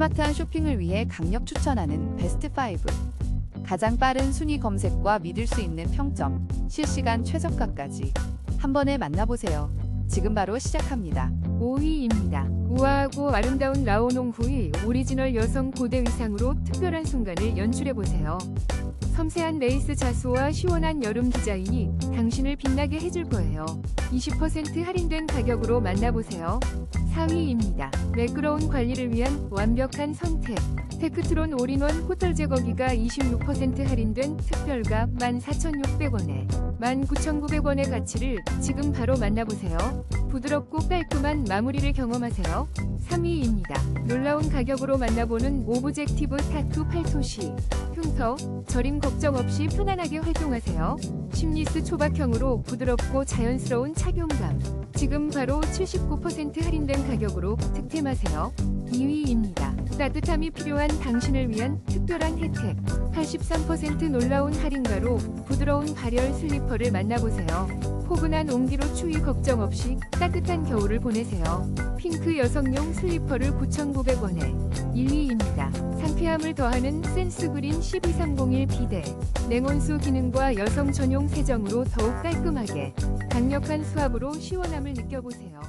스마트한 쇼핑을 위해 강력 추천하는 베스트 5. 가장 빠른 순위 검색과 믿을 수 있는 평점, 실시간 최저가까지 한 번에 만나보세요. 지금 바로 시작합니다. 5위입니다. 우아하고 아름다운 라오농후의 오리지널 여성 고대 의상으로 특별한 순간을 연출해보세요. 섬세한 레이스 자수와 시원한 여름 디자인이 당신을 빛나게 해줄 거예요. 20% 할인된 가격으로 만나보세요. 4위입니다. 매끄러운 관리를 위한 완벽한 선택. 테크트론 올인원 호털 제거기가 26% 할인된 특별가 14,600원에 19,900원의 가치를 지금 바로 만나보세요. 부드럽고 깔끔한 마무리를 경험하세요. 3위입니다. 놀라운 가격으로 만나보는 오브젝티브 타투 팔토시. 흉터, 저림 걱정 없이 편안하게 활동하세요. 심리스 초박형으로 부드럽고 자연스러운 착용감. 지금 바로 79% 할인된 가격으로 득템하세요. 2위입니다. 따뜻함이 필요한 당신을 위한 특별한 혜택. 83% 놀라운 할인가로 부드러운 발열 슬리퍼를 만나보세요. 포근한 온기로 추위 걱정 없이 따뜻한 겨울을 보내세요. 핑크 여성용 슬리퍼를 9,900원에 1위입니다. 상쾌함을 더하는 센스그린 12301 비데. 냉온수 기능과 여성 전용 세정으로 더욱 깔끔하게 강력한 수압으로 시원함을 느껴보세요.